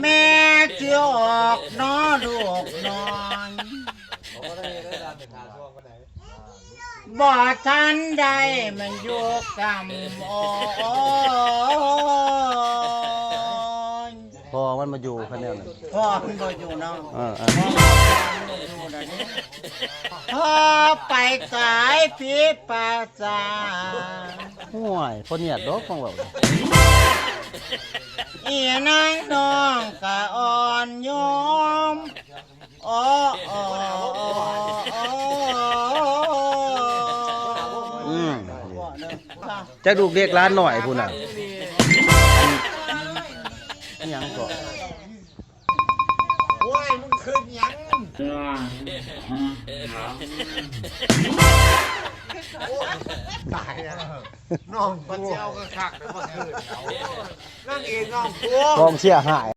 แม่เจียวออกน้อลูกน้อยบ่ทันใดมันอยู่กำโอ้ยพอมันมาอยู่คันเดียวนั่นพ่อมันบ่อยู่เนาะ เออเออพ่อมันบ่อยู่เดี๋ยวนี้พ่อไปสายพิษปาจาห่วยพอเนี่ยดอกของเรา อีนางน้อง กะอ่อนโยมโอ้โอ้โอ้โอ้อืมจักลูกเรียกร้านหน่อยพุ่นน่ะอิหยังก็โอ้ยมึงคืนหยังตายแล้วน้องปัจเจ้าก็คักแล้วเมื่อคืนนั่งเองน้องกู กองเชียร์หาย